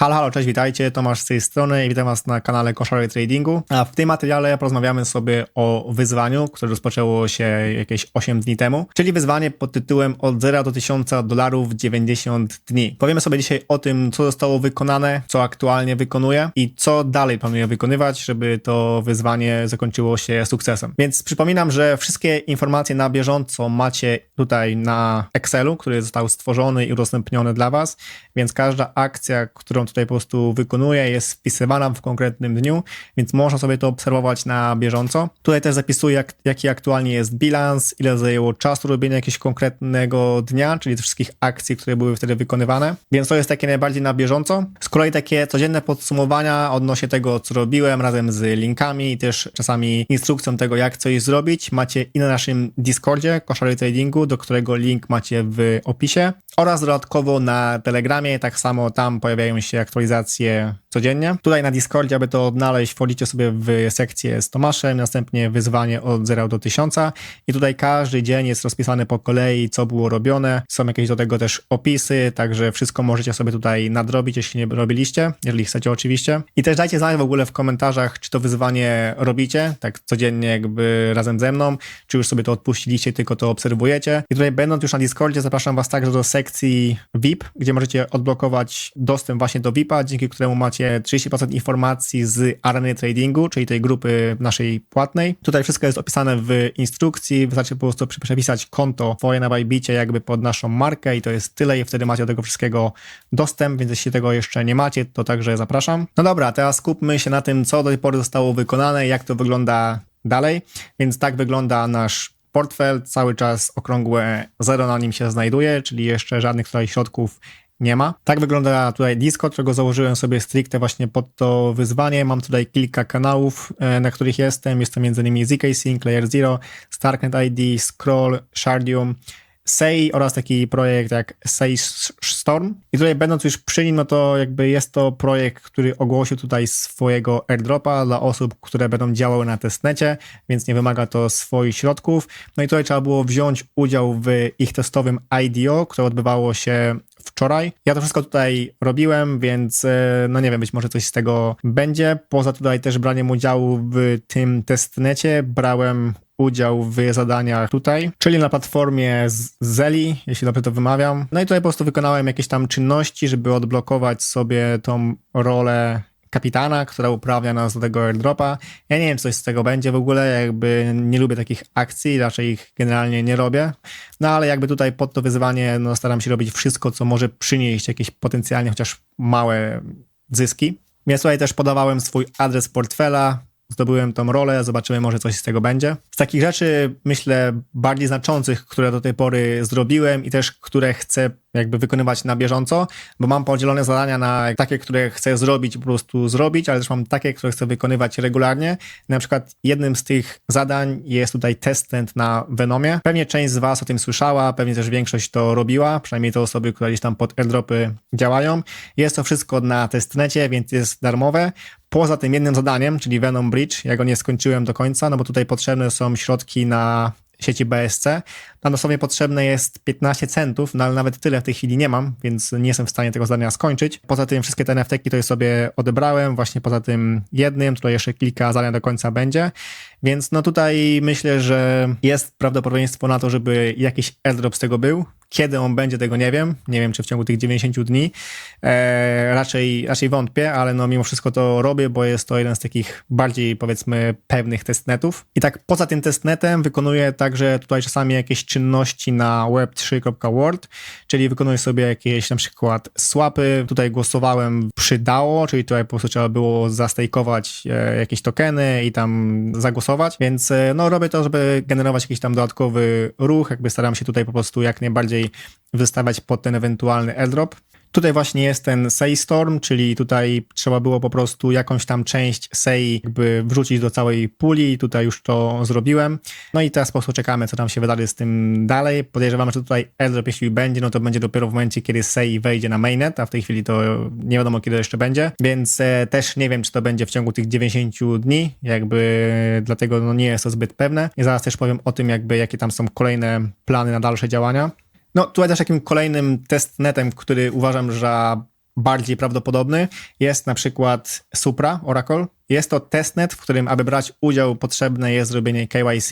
Halo, halo, cześć, witajcie, Tomasz z tej strony i witam was na kanale Koszary Tradingu. A w tym materiale porozmawiamy sobie o wyzwaniu, które rozpoczęło się jakieś 8 dni temu, czyli wyzwanie pod tytułem od 0 do 1000 dolarów 90 dni. Powiemy sobie dzisiaj o tym, co zostało wykonane, co aktualnie wykonuję i co dalej planuję wykonywać, żeby to wyzwanie zakończyło się sukcesem. Więc przypominam, że wszystkie informacje na bieżąco macie tutaj na Excelu, który został stworzony i udostępniony dla was, więc każda akcja, którą tutaj po prostu wykonuję, jest wpisywana w konkretnym dniu, więc można sobie to obserwować na bieżąco. Tutaj też zapisuję, jak, jaki aktualnie jest bilans, ile zajęło czasu robienia jakiegoś konkretnego dnia, czyli wszystkich akcji, które były wtedy wykonywane, więc to jest takie najbardziej na bieżąco. Z kolei takie codzienne podsumowania odnośnie tego, co robiłem, razem z linkami i też czasami instrukcją tego, jak coś zrobić, macie i na naszym Discordzie, koszary tradingu, do którego link macie w opisie oraz dodatkowo na Telegramie, tak samo tam pojawiają się aktualizacje codziennie. Tutaj na Discordzie, aby to odnaleźć, wchodzicie sobie w sekcję z Tomaszem, następnie wyzwanie od 0 do 1000 i tutaj każdy dzień jest rozpisany po kolei, co było robione. Są jakieś do tego też opisy, także wszystko możecie sobie tutaj nadrobić, jeśli nie robiliście, jeżeli chcecie oczywiście. I też dajcie znać w ogóle w komentarzach, czy to wyzwanie robicie, tak codziennie jakby razem ze mną, czy już sobie to odpuściliście, tylko to obserwujecie. I tutaj będąc już na Discordzie, zapraszam was także do sekcji VIP, gdzie możecie odblokować dostęp właśnie do VIP-a, dzięki któremu macie 30% informacji z areny tradingu, czyli tej grupy naszej płatnej. Tutaj wszystko jest opisane w instrukcji, wystarczy po prostu przepisać konto twoje na Bajbicie jakby pod naszą markę i to jest tyle i wtedy macie do tego wszystkiego dostęp, więc jeśli tego jeszcze nie macie, to także zapraszam. No dobra, teraz skupmy się na tym, co do tej pory zostało wykonane, jak to wygląda dalej. Więc tak wygląda nasz portfel, cały czas okrągłe zero na nim się znajduje, czyli jeszcze żadnych tutaj środków nie ma. Tak wygląda tutaj Discord, którego założyłem sobie stricte właśnie pod to wyzwanie. Mam tutaj kilka kanałów, e, na których jestem. Jest to m.in. ZK Sync, Layer Zero, Starknet ID, Scroll, Shardium, Sei oraz taki projekt jak Sei Storm. I tutaj będąc już przy nim, no to jakby jest to projekt, który ogłosił tutaj swojego airdropa dla osób, które będą działały na testnecie, więc nie wymaga to swoich środków. No i tutaj trzeba było wziąć udział w ich testowym IDO, które odbywało się wczoraj. Ja to wszystko tutaj robiłem, więc e, no nie wiem, być może coś z tego będzie. Poza tutaj też braniem udziału w tym testnecie brałem udział w zadaniach tutaj, czyli na platformie Zeli, jeśli dobrze to wymawiam. No i tutaj po prostu wykonałem jakieś tam czynności, żeby odblokować sobie tą rolę kapitana, która uprawia nas do tego airdropa. Ja nie wiem, co coś z tego będzie w ogóle, jakby nie lubię takich akcji, raczej ich generalnie nie robię. No ale jakby tutaj pod to wyzwanie no, staram się robić wszystko, co może przynieść jakieś potencjalnie chociaż małe zyski. Więc tutaj też podawałem swój adres portfela, zdobyłem tą rolę, zobaczymy, może coś z tego będzie. Z takich rzeczy, myślę, bardziej znaczących, które do tej pory zrobiłem i też które chcę jakby wykonywać na bieżąco, bo mam podzielone zadania na takie, które chcę zrobić, po prostu zrobić, ale też mam takie, które chcę wykonywać regularnie. Na przykład jednym z tych zadań jest tutaj testent na Venomie. Pewnie część z Was o tym słyszała, pewnie też większość to robiła, przynajmniej te osoby, które gdzieś tam pod airdropy działają. Jest to wszystko na testnecie, więc jest darmowe. Poza tym jednym zadaniem, czyli Venom Bridge, ja go nie skończyłem do końca, no bo tutaj potrzebne są środki na sieci BSC. Tam dosłownie potrzebne jest 15 centów, no ale nawet tyle w tej chwili nie mam, więc nie jestem w stanie tego zadania skończyć. Poza tym wszystkie te NFT-ki to już sobie odebrałem, właśnie poza tym jednym, tutaj jeszcze kilka zadań do końca będzie, więc no tutaj myślę, że jest prawdopodobieństwo na to, żeby jakiś airdrop z tego był. Kiedy on będzie, tego nie wiem. Nie wiem, czy w ciągu tych 90 dni. E, raczej, raczej wątpię, ale no mimo wszystko to robię, bo jest to jeden z takich bardziej powiedzmy pewnych testnetów. I tak poza tym testnetem wykonuję także tutaj czasami jakieś czynności na web3.world, czyli wykonuję sobie jakieś na przykład swapy. Tutaj głosowałem przydało, czyli tutaj po prostu trzeba było zastejkować e, jakieś tokeny i tam zagłosować, więc e, no robię to, żeby generować jakiś tam dodatkowy ruch, jakby staram się tutaj po prostu jak najbardziej wystawiać pod ten ewentualny airdrop. Tutaj właśnie jest ten Say Storm, czyli tutaj trzeba było po prostu jakąś tam część Say jakby wrzucić do całej puli. Tutaj już to zrobiłem. No i teraz po prostu czekamy, co tam się wydarzy z tym dalej. Podejrzewam, że tutaj airdrop, jeśli będzie, no to będzie dopiero w momencie, kiedy Say wejdzie na mainnet, a w tej chwili to nie wiadomo, kiedy jeszcze będzie. Więc e, też nie wiem, czy to będzie w ciągu tych 90 dni, jakby dlatego no nie jest to zbyt pewne. I zaraz też powiem o tym, jakby jakie tam są kolejne plany na dalsze działania. No tutaj też takim kolejnym testnetem, który uważam, że bardziej prawdopodobny jest na przykład Supra Oracle. Jest to testnet, w którym, aby brać udział, potrzebne jest zrobienie KYC.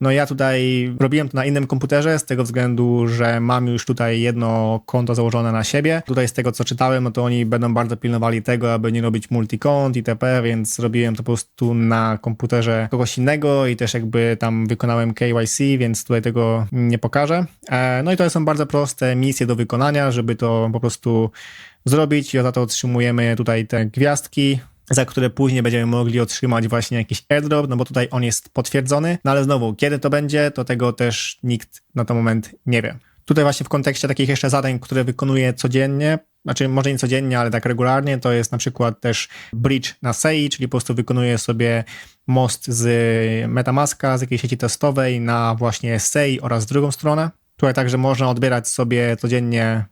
No ja tutaj robiłem to na innym komputerze, z tego względu, że mam już tutaj jedno konto założone na siebie. Tutaj z tego, co czytałem, no to oni będą bardzo pilnowali tego, aby nie robić multikont itp., więc robiłem to po prostu na komputerze kogoś innego i też jakby tam wykonałem KYC, więc tutaj tego nie pokażę. E, no i to są bardzo proste misje do wykonania, żeby to po prostu zrobić i za to otrzymujemy tutaj te gwiazdki, za które później będziemy mogli otrzymać właśnie jakiś airdrop, no bo tutaj on jest potwierdzony, no ale znowu, kiedy to będzie, to tego też nikt na ten moment nie wie. Tutaj właśnie w kontekście takich jeszcze zadań, które wykonuję codziennie, znaczy może nie codziennie, ale tak regularnie, to jest na przykład też bridge na SEI, czyli po prostu wykonuję sobie most z Metamaska, z jakiejś sieci testowej na właśnie SEI oraz drugą stronę. Tutaj także można odbierać sobie codziennie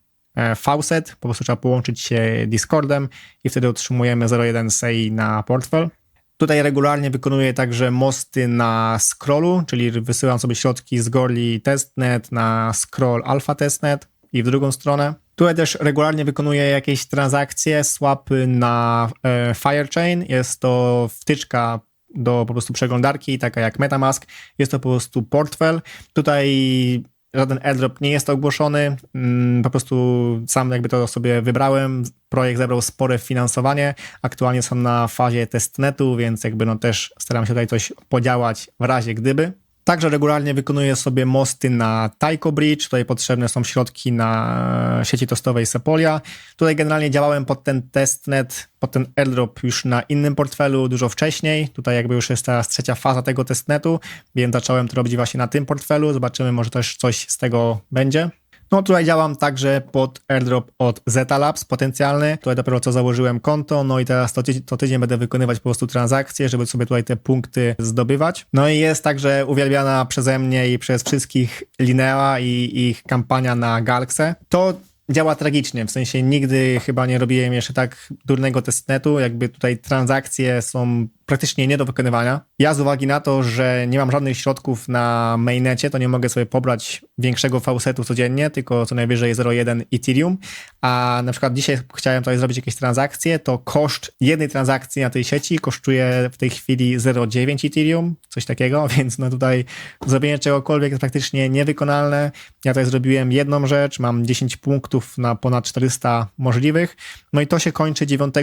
faucet, po prostu trzeba połączyć się Discordem i wtedy otrzymujemy 0.1 SEI na portfel. Tutaj regularnie wykonuję także mosty na scrollu, czyli wysyłam sobie środki z Gorli Testnet na scroll Alpha Testnet i w drugą stronę. Tutaj też regularnie wykonuję jakieś transakcje, swapy na e, Firechain. Jest to wtyczka do po prostu przeglądarki, taka jak Metamask. Jest to po prostu portfel. Tutaj żaden airdrop nie jest ogłoszony, mm, po prostu sam jakby to sobie wybrałem, projekt zebrał spore finansowanie, aktualnie są na fazie testnetu, więc jakby no też staram się tutaj coś podziałać w razie gdyby. Także regularnie wykonuję sobie mosty na Taiko Bridge, tutaj potrzebne są środki na sieci testowej Sepolia. Tutaj generalnie działałem pod ten testnet, pod ten airdrop już na innym portfelu dużo wcześniej. Tutaj jakby już jest teraz trzecia faza tego testnetu, więc zacząłem to robić właśnie na tym portfelu. Zobaczymy, może też coś z tego będzie. No tutaj działam także pod airdrop od Zeta Labs potencjalny. Tutaj dopiero co założyłem konto, no i teraz to, tydzień, to tydzień będę wykonywać po prostu transakcje, żeby sobie tutaj te punkty zdobywać. No i jest także uwielbiana przeze mnie i przez wszystkich Linea i ich kampania na Galkse. To działa tragicznie, w sensie nigdy chyba nie robiłem jeszcze tak durnego testnetu, jakby tutaj transakcje są praktycznie nie do wykonywania. Ja z uwagi na to, że nie mam żadnych środków na mainnecie, to nie mogę sobie pobrać większego faucetu codziennie, tylko co najwyżej 0,1 Ethereum, a na przykład dzisiaj chciałem tutaj zrobić jakieś transakcje, to koszt jednej transakcji na tej sieci kosztuje w tej chwili 0,9 Ethereum, coś takiego, więc no tutaj zrobienie czegokolwiek jest praktycznie niewykonalne. Ja tutaj zrobiłem jedną rzecz, mam 10 punktów na ponad 400 możliwych, no i to się kończy 9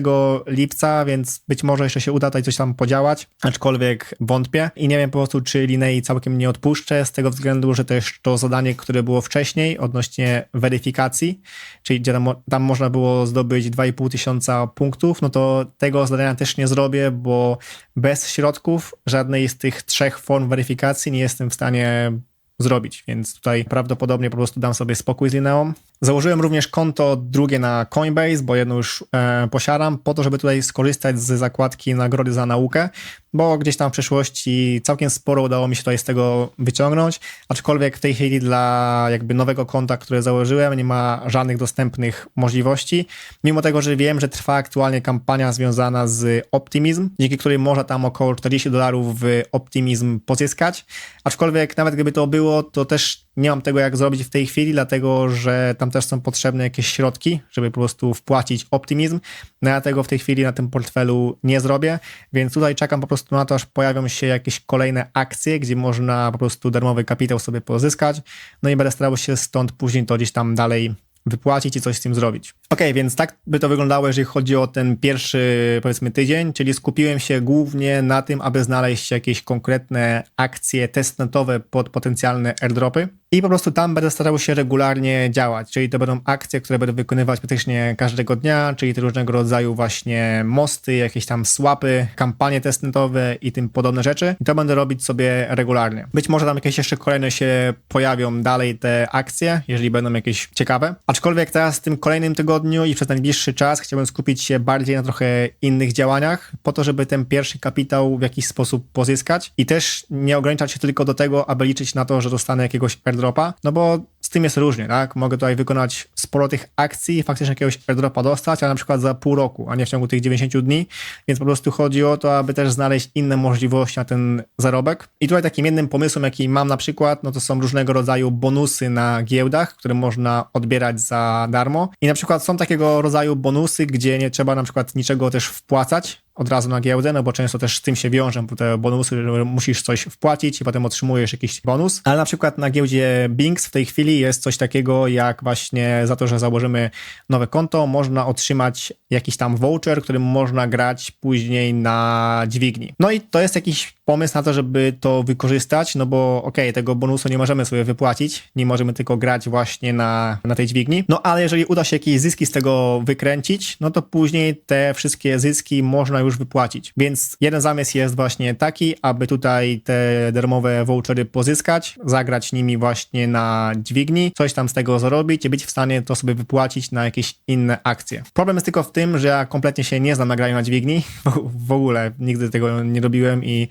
lipca, więc być może jeszcze się uda tutaj coś tam podziałać, aczkolwiek wątpię i nie wiem po prostu, czy Linei całkiem nie odpuszczę, z tego względu, że też to zadanie, które było wcześniej odnośnie weryfikacji, czyli gdzie tam, tam można było zdobyć 2,5 tysiąca punktów, no to tego zadania też nie zrobię, bo bez środków żadnej z tych trzech form weryfikacji nie jestem w stanie zrobić, więc tutaj prawdopodobnie po prostu dam sobie spokój z Lineą. Założyłem również konto drugie na Coinbase, bo jedno już e, posiadam, po to, żeby tutaj skorzystać z zakładki nagrody za naukę, bo gdzieś tam w przeszłości całkiem sporo udało mi się tutaj z tego wyciągnąć, aczkolwiek w tej chwili dla jakby nowego konta, które założyłem, nie ma żadnych dostępnych możliwości, mimo tego, że wiem, że trwa aktualnie kampania związana z Optimism, dzięki której można tam około 40 dolarów w Optimism pozyskać, aczkolwiek nawet gdyby to było, to też nie mam tego jak zrobić w tej chwili, dlatego że tam też są potrzebne jakieś środki, żeby po prostu wpłacić optymizm. No ja tego w tej chwili na tym portfelu nie zrobię, więc tutaj czekam po prostu na to, aż pojawią się jakieś kolejne akcje, gdzie można po prostu darmowy kapitał sobie pozyskać. No i będę starał się stąd później to gdzieś tam dalej wypłacić i coś z tym zrobić. Ok, więc tak by to wyglądało, jeżeli chodzi o ten pierwszy, powiedzmy, tydzień, czyli skupiłem się głównie na tym, aby znaleźć jakieś konkretne akcje testnetowe pod potencjalne airdropy i po prostu tam będę starał się regularnie działać, czyli to będą akcje, które będę wykonywać praktycznie każdego dnia, czyli te różnego rodzaju właśnie mosty, jakieś tam swapy, kampanie testnetowe i tym podobne rzeczy. I to będę robić sobie regularnie. Być może tam jakieś jeszcze kolejne się pojawią dalej te akcje, jeżeli będą jakieś ciekawe. Aczkolwiek teraz w tym kolejnym tygodniu i przez najbliższy czas chciałbym skupić się bardziej na trochę innych działaniach, po to, żeby ten pierwszy kapitał w jakiś sposób pozyskać i też nie ograniczać się tylko do tego, aby liczyć na to, że dostanę jakiegoś airdropa, no bo z tym jest różnie, tak? Mogę tutaj wykonać sporo tych akcji, faktycznie jakiegoś airdropa dostać, ale na przykład za pół roku, a nie w ciągu tych 90 dni, więc po prostu chodzi o to, aby też znaleźć inne możliwości na ten zarobek. I tutaj takim jednym pomysłem, jaki mam na przykład, no to są różnego rodzaju bonusy na giełdach, które można odbierać za darmo. I na przykład są takiego rodzaju bonusy, gdzie nie trzeba na przykład niczego też wpłacać, od razu na giełdę, no bo często też z tym się wiążą te bonusy, że musisz coś wpłacić i potem otrzymujesz jakiś bonus. Ale na przykład na giełdzie Binks w tej chwili jest coś takiego jak właśnie za to, że założymy nowe konto, można otrzymać jakiś tam voucher, którym można grać później na dźwigni. No i to jest jakiś pomysł na to, żeby to wykorzystać, no bo okej, okay, tego bonusu nie możemy sobie wypłacić, nie możemy tylko grać właśnie na, na tej dźwigni, no ale jeżeli uda się jakieś zyski z tego wykręcić, no to później te wszystkie zyski można już wypłacić. Więc jeden zamysł jest właśnie taki, aby tutaj te darmowe vouchery pozyskać, zagrać nimi właśnie na dźwigni, coś tam z tego zarobić i być w stanie to sobie wypłacić na jakieś inne akcje. Problem jest tylko w tym, że ja kompletnie się nie znam na graniu na dźwigni, w ogóle nigdy tego nie robiłem i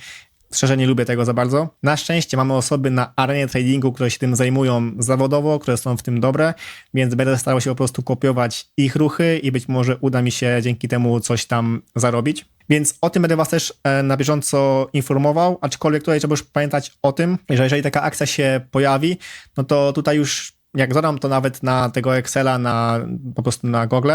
Szczerze nie lubię tego za bardzo. Na szczęście mamy osoby na arenie tradingu, które się tym zajmują zawodowo, które są w tym dobre, więc będę starał się po prostu kopiować ich ruchy i być może uda mi się dzięki temu coś tam zarobić. Więc o tym będę Was też e, na bieżąco informował, aczkolwiek tutaj trzeba już pamiętać o tym, że jeżeli taka akcja się pojawi, no to tutaj już jak zadam to nawet na tego Excela, na, po prostu na Google,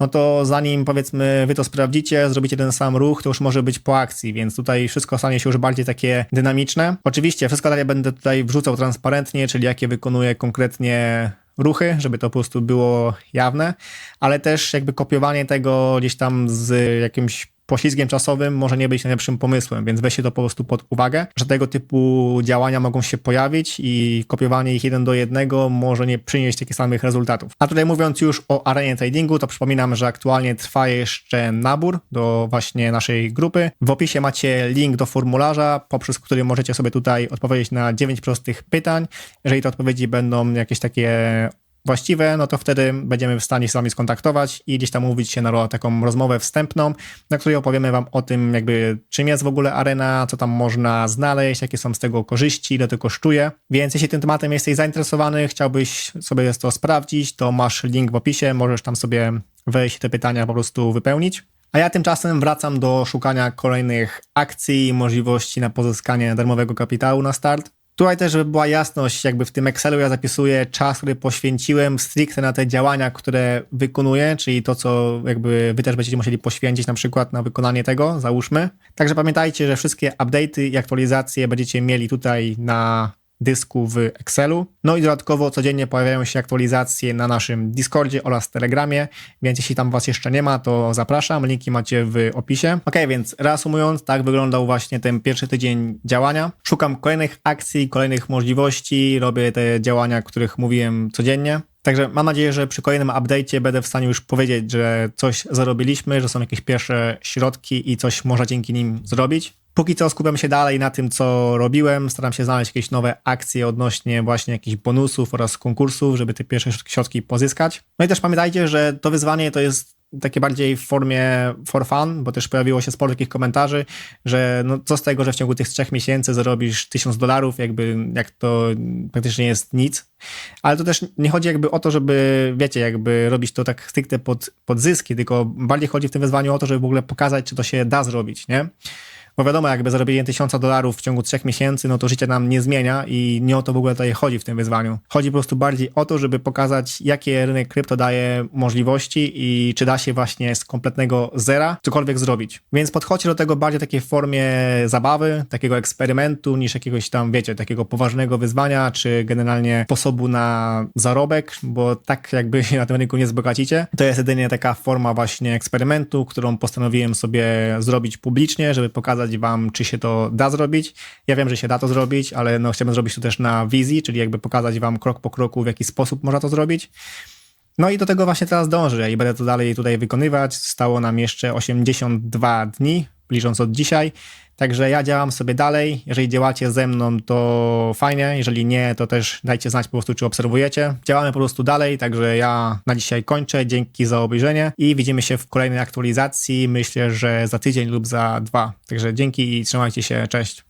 no to zanim powiedzmy wy to sprawdzicie, zrobicie ten sam ruch, to już może być po akcji, więc tutaj wszystko stanie się już bardziej takie dynamiczne. Oczywiście wszystko dalej będę tutaj wrzucał transparentnie, czyli jakie wykonuję konkretnie ruchy, żeby to po prostu było jawne, ale też jakby kopiowanie tego gdzieś tam z jakimś poślizgiem czasowym może nie być najlepszym pomysłem, więc weźcie to po prostu pod uwagę, że tego typu działania mogą się pojawić i kopiowanie ich jeden do jednego może nie przynieść takich samych rezultatów. A tutaj mówiąc już o arenie tradingu, to przypominam, że aktualnie trwa jeszcze nabór do właśnie naszej grupy. W opisie macie link do formularza, poprzez który możecie sobie tutaj odpowiedzieć na 9 prostych pytań. Jeżeli te odpowiedzi będą jakieś takie właściwe, no to wtedy będziemy w stanie się z wami skontaktować i gdzieś tam umówić się na taką rozmowę wstępną, na której opowiemy wam o tym, jakby czym jest w ogóle arena, co tam można znaleźć, jakie są z tego korzyści, ile to kosztuje. Więc jeśli tym tematem jesteś zainteresowany, chciałbyś sobie to sprawdzić, to masz link w opisie, możesz tam sobie wejść te pytania po prostu wypełnić. A ja tymczasem wracam do szukania kolejnych akcji i możliwości na pozyskanie darmowego kapitału na start. Tutaj też, żeby była jasność, jakby w tym Excelu ja zapisuję czas, który poświęciłem stricte na te działania, które wykonuję, czyli to, co jakby wy też będziecie musieli poświęcić na przykład na wykonanie tego, załóżmy. Także pamiętajcie, że wszystkie update'y i aktualizacje będziecie mieli tutaj na dysku w Excelu. No i dodatkowo codziennie pojawiają się aktualizacje na naszym Discordzie oraz Telegramie, więc jeśli tam Was jeszcze nie ma, to zapraszam, linki macie w opisie. Ok, więc reasumując, tak wyglądał właśnie ten pierwszy tydzień działania. Szukam kolejnych akcji, kolejnych możliwości, robię te działania, których mówiłem codziennie. Także mam nadzieję, że przy kolejnym update'cie będę w stanie już powiedzieć, że coś zarobiliśmy, że są jakieś pierwsze środki i coś można dzięki nim zrobić. Póki co skupiam się dalej na tym, co robiłem. Staram się znaleźć jakieś nowe akcje odnośnie właśnie jakichś bonusów oraz konkursów, żeby te pierwsze środki pozyskać. No i też pamiętajcie, że to wyzwanie to jest takie bardziej w formie for fun, bo też pojawiło się sporo takich komentarzy, że no co z tego, że w ciągu tych trzech miesięcy zarobisz tysiąc dolarów, jakby jak to praktycznie jest nic. Ale to też nie chodzi jakby o to, żeby, wiecie, jakby robić to tak stricte pod, pod zyski, tylko bardziej chodzi w tym wyzwaniu o to, żeby w ogóle pokazać, czy to się da zrobić, nie? Bo wiadomo, jakby zarobienie tysiąca dolarów w ciągu trzech miesięcy, no to życie nam nie zmienia i nie o to w ogóle tutaj chodzi w tym wyzwaniu. Chodzi po prostu bardziej o to, żeby pokazać, jakie rynek krypto daje możliwości i czy da się właśnie z kompletnego zera cokolwiek zrobić. Więc podchodźcie do tego bardziej takiej formie zabawy, takiego eksperymentu, niż jakiegoś tam, wiecie, takiego poważnego wyzwania, czy generalnie sposobu na zarobek, bo tak jakby się na tym rynku nie zbogacicie. To jest jedynie taka forma właśnie eksperymentu, którą postanowiłem sobie zrobić publicznie, żeby pokazać, pokazać wam, czy się to da zrobić. Ja wiem, że się da to zrobić, ale no chciałbym zrobić to też na wizji, czyli jakby pokazać wam krok po kroku, w jaki sposób można to zrobić. No i do tego właśnie teraz dążę i będę to dalej tutaj wykonywać. Stało nam jeszcze 82 dni, licząc od dzisiaj. Także ja działam sobie dalej. Jeżeli działacie ze mną, to fajnie. Jeżeli nie, to też dajcie znać po prostu, czy obserwujecie. Działamy po prostu dalej, także ja na dzisiaj kończę. Dzięki za obejrzenie i widzimy się w kolejnej aktualizacji. Myślę, że za tydzień lub za dwa. Także dzięki i trzymajcie się. Cześć.